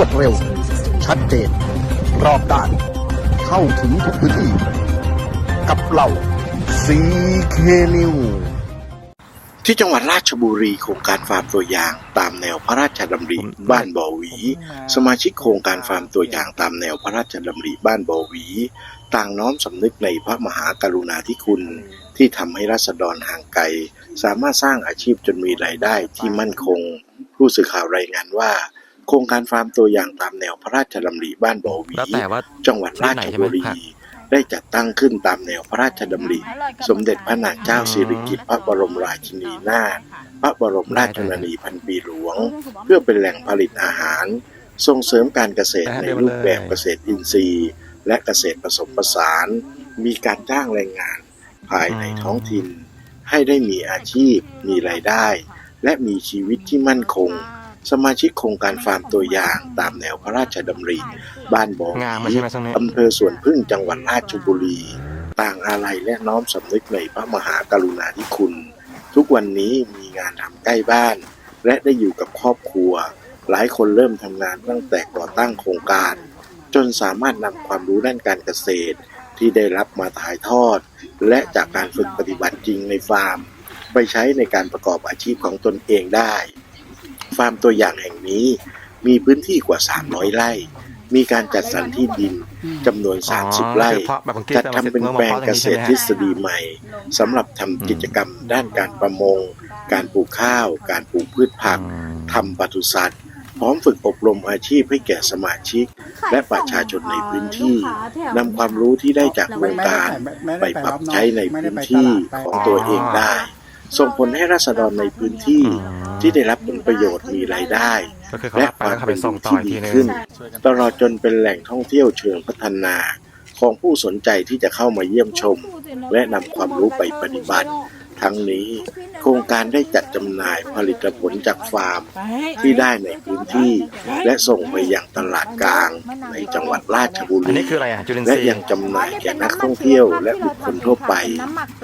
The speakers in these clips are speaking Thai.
วดเร็ว ชัดเจน รอบด้าน เข้าถึงทุกพื้นที่ กับเราซีเคนิวที่จังหวัดราชบุรีโครงการฟาร์มตัวอย่าง ตามแนวพระราชดำริบ้านบ่อหวี สมาชิกโครงการฟาร์มตัวอย่างตามแนวพระราชดำริบ้านบ่อหวี ต่างน้อมสำนึกในพระมหากรุณาธิคุณ ที่ทำให้ราษฎรห่างไกล สามารถสร้างอาชีพจนมีรายได้ที่มั่นคง ผู้สื่อข่าวรายงานว่า โครงการฟาร์มตัวอย่างตามแนวพระราชดำริบ้านบ่อหวีแล้วแต่ว่าจังหวัดราชบุรีได้จัดตั้งขึ้นตามแนวพระราชดำริ สมเด็จพระนางเจ้าสิริกิติ์พระบรมราชินีนาถพระบรมราชชนนีพันปีหลวง เพื่อเป็นแหล่งผลิตอาหาร ส่งเสริมการเกษตรในรูปแบบเกษตรอินทรีย์ และเกษตรผสมผสาน มีการจ้างแรงงาน ภายในท้องถิ่น ให้ได้มีอาชีพ มีรายได้ และมีชีวิตที่มั่นคง สมาชิกโครงการฟาร์มตัวอย่าง ตามแนวพระราชดำริ บ้านบ่องามมาใช่ไหมตรงนี้อำเภอสวนพึ่งจังหวัดราชบุรี ต่างอาลัยและน้อมสำนึกในพระมหากรุณาธิคุณ ทุกวันนี้มีงานทำใกล้บ้าน และได้อยู่กับครอบครัว หลายคนเริ่มทำงานตั้งแต่ก่อตั้งโครงการ จนสามารถนำความรู้ด้านการเกษตร ที่ได้รับมาถ่ายทอด และจากการฝึกปฏิบัติจริงในฟาร์ม ไปใช้ในการประกอบอาชีพของตนเองได้ ฟาร์มตัวอย่างแห่งนี้ มีพื้นที่กว่า 300 ไร่ มีการจัดสรรที่ดินจำนวน 30 ไร่คือเพาะแบบบางที่จัดทำเป็นแปลงเกษตรทฤษฎีใหม่สำหรับทำกิจกรรมด้านการประมง การปลูกข้าว การปลูกพืชผักทำปศุสัตว์พร้อมฝึกอบรมอาชีพให้แก่สมาชิก และประชาชนในพื้นที่นำความรู้ที่ได้จากวงการไปปรับใช้ในพื้นที่ของตัวเองได้ ส่งผลให้ราษฎรในพื้นที่ ที่ได้รับผลประโยชน์มีรายได้ ก็คือเขาและรับคไปวามแล้วเขาเป็ไปนอส่งยู่ต่อที่อีกดีทีนึง ขึ้น ตลอดจนเป็นแหล่งท่องเที่ยวเชิงพัฒนา ของผู้สนใจที่จะเข้ามาเยี่ยมชม และนำความรู้ไปปฏิบัติ ทั้งนี้ โครงการได้จัดจำหน่ายผลิตผลจากฟาร์มที่ได้ในพื้นที่ และส่งไปยังตลาดกลางในจังหวัดราชบุอันรีนี้คืออะไรอะจุลินทและรีย์ยังจำหน่ายแก่นักท่องเที่ยวและบุคคลทั่วไป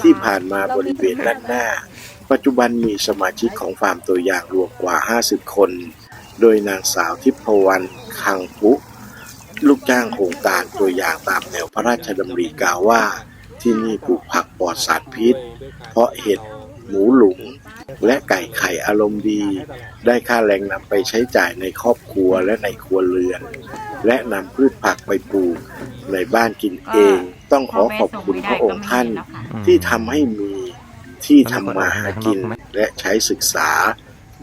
ที่ผ่านมาบริเวณด้านหน้า ปัจจุบันมีสมาชิกของฟาร์มตัวอย่างรวมกว่า 50 คน โดยนางสาวทิพวรรณคังปุลูกจ้างโครงการตัวอย่างตามแนวพระราชดำริกล่าวว่า ที่นี่ปลูกผักปลอดสารพิษ เพราะเห็ดหมูหลุม และไก่ไข่อารมณ์ดี ได้ค่าแรงนำไปใช้จ่ายในครอบครัวและในครัวเรือน และนำพืชผักไปปลูกในบ้านกินเอง ต้องขอขอบคุณพระองค์ท่านที่ทำให้มีที่ทำมาหากินและใช้ศึกษา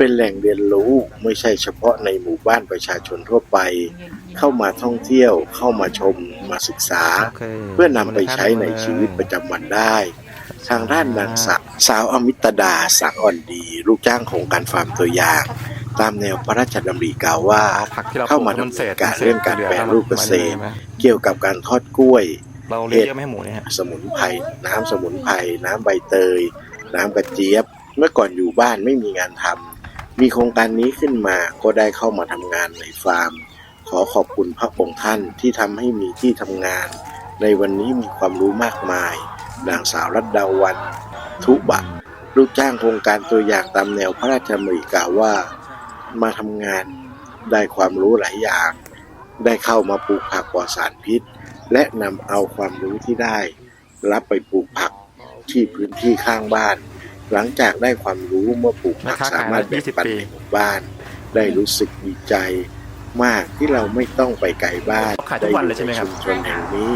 เป็นแหล่งเรียนรู้ไม่ใช่เฉพาะในหมู่บ้านประชาชนทั่วไป เข้ามาท่องเที่ยวเข้ามาชมมาศึกษาโคเพื่อนำไปใช้ในชีวิตประจำวันได้ ทางด้านนางสาวสาวอมิตดาสังอ่อนดี ลูกจ้างโครงการฟาร์มตัวอย่าง ตามแนวพระราชดำริกล่าวว่าผักที่เราเข้ามาปลูดำนเศเนินษการเรื่องการแปรรูปเกษตรใช่ไหมเกี่ยวกับการทอดกล้วยเราเลี้ยงเยอะไม่ให้หมูเนี่ยฮะสมุนไพรน้ำสมุนไพรน้ำใบเตย น้ำกระเจี๊ยบ เมื่อก่อนอยู่บ้านไม่มีงานทำ มีโครงการนี้ขึ้นมาก็ได้เข้ามาทำงานในฟาร์ม ขอขอบคุณพระองค์ท่านที่ทำให้มีที่ทำงาน ในวันนี้มีความรู้มากมาย นางสาวรัตดาวัน ทุบะลูกจ้างโครงการตัวอย่างตามแนวพระราชดำริกล่าวว่า มาทำงานได้ความรู้หลายอย่าง ได้เข้ามาปลูกผักปลอดสารพิษ และนำเอาความรู้ที่ได้ รับไปปลูกผักที่พื้นที่ข้างบ้าน หลังจากได้ความรู้เมื่อปลูกผักสามารถแบ่งปันในหมู่บ้าน ได้รู้สึกดีใจมากที่เราไม่ต้องไปไกลบ้านขายทุกวันเลยใช่ไหมครับชุมชนแห่งนี้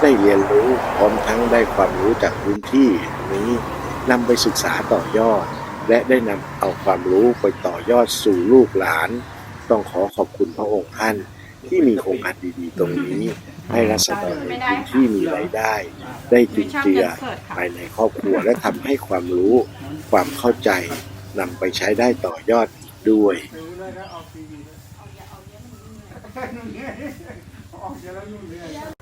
ได้เรียนรู้พร้อมทั้งได้ความรู้จากพื้นที่นี้นำไปศึกษาต่อยอด และได้นำเอาความรู้ไปต่อยอดสู่ลูกหลาน ต้องขอขอบคุณพระองค์ท่านที่มีโครงการดีๆ ตรงนี้ ให้รัศดรในพื้นที่มีรายได้ ได้จุดเจือภายในครอบครัวและทำให้ความรู้ความเข้าใจนำไปใช้ได้ต่อยอดอีกด้วยออกจากแล้วนู่นเลย